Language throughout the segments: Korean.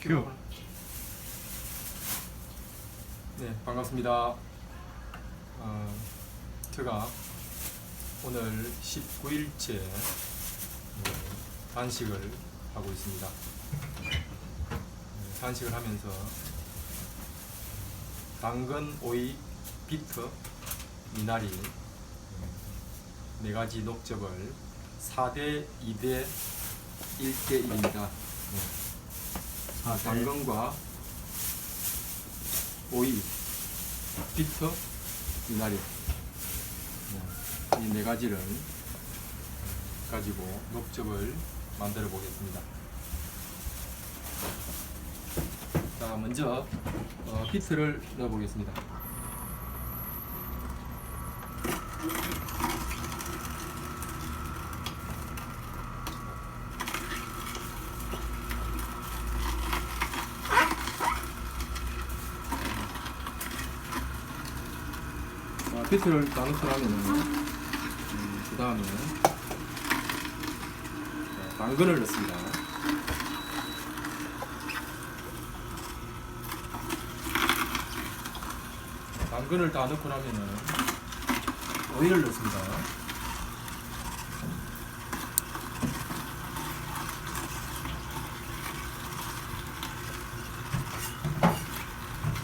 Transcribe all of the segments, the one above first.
큐. 네, 반갑습니다. 어, 제가 오늘 19일째 단식을 하고 있습니다. 네, 단식을 하면서 당근, 오이, 비트, 미나리 네 가지 녹즙을 4대 2대 1대 1입니다. 아, 당근과 오이, 비트, 미나리 이 네 가지를 가지고 녹즙을 만들어 보겠습니다. 자, 먼저 어, 비트를 넣어 보겠습니다. 다 넣고 나면은 음, 그 다음에 당근을 넣습니다. 당근을 다 넣고 나면은 오이를 넣습니다.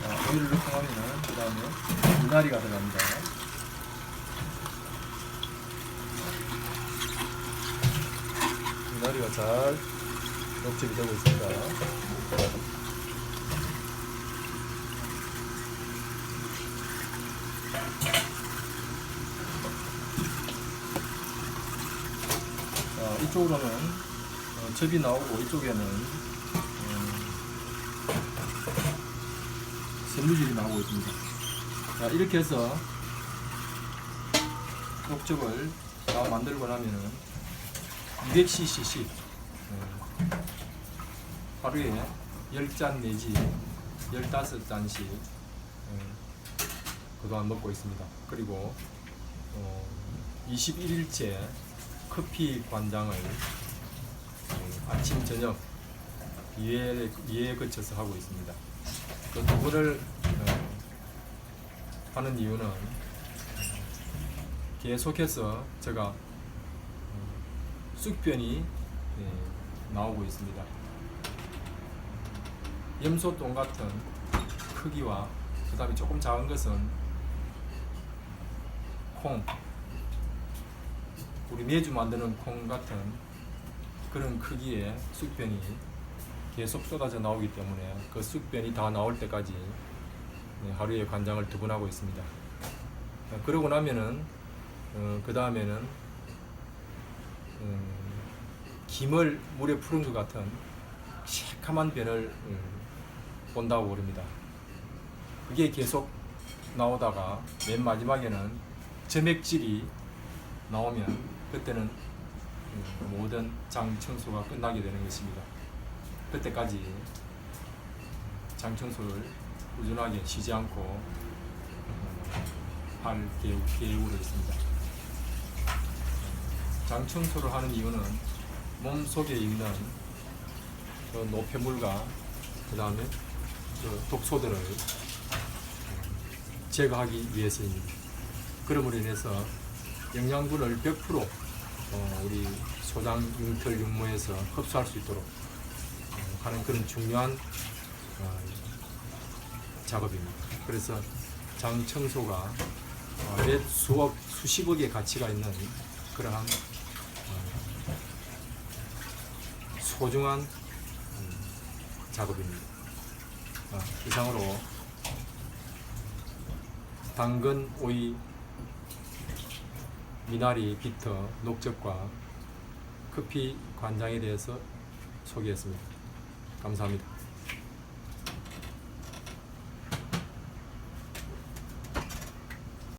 자, 오이를 넣고 나면은 그 다음에 미나리가 들어갑니다. 미나리가 잘 녹즙이 되고 있습니다. 자, 이쪽으로는 어, 즙이 나오고 이쪽에는 음, 섬유질이 나오고 있습니다. 자, 이렇게 해서 녹즙을 다 만들고 나면은 200ccc 음, 하루에 10잔 내지 15잔씩 음, 그동안 먹고 있습니다. 그리고 어, 21일째 커피 관장을 음, 아침 저녁 2회, 2회에 거쳐서 하고 있습니다. 그두 번을 어, 하는 이유는 계속해서 제가 음, 쑥변이 예, 나오고 있습니다. 염소똥 같은 크기와 그 다음에 조금 작은 것은 콩, 우리 매주 만드는 콩 같은 그런 크기의 쑥변이 계속 쏟아져 나오기 때문에 그 쑥변이 다 나올 때까지 네, 하루에 관장을 두 번 하고 있습니다. 어, 그러고 나면은 그 다음에는 음, 김을 물에 푸른 것 같은 새카만 변을 음, 본다고 그럽니다. 그게 계속 나오다가 맨 마지막에는 점액질이 나오면 그때는 음, 모든 장 청소가 끝나게 되는 것입니다. 그때까지 장 청소를 꾸준하게 쉬지 않고 음, 할 계획, 계획으로 있습니다. 장 청소를 하는 이유는 몸 속에 있는 그 노폐물과 그 다음에 그 독소들을 제거하기 위해서입니다. 그러므로 인해서 영양분을 100% 어, 우리 소장 융털 육모에서 흡수할 수 있도록 어, 하는 그런 중요한 어, 작업입니다. 그래서 장 청소가 어, 몇 수억, 수십억의 가치가 있는 그러한 어, 소중한 음, 작업입니다. 어, 이상으로 당근, 오이, 미나리, 비터, 녹즙과 커피 관장에 대해서 소개했습니다. 감사합니다.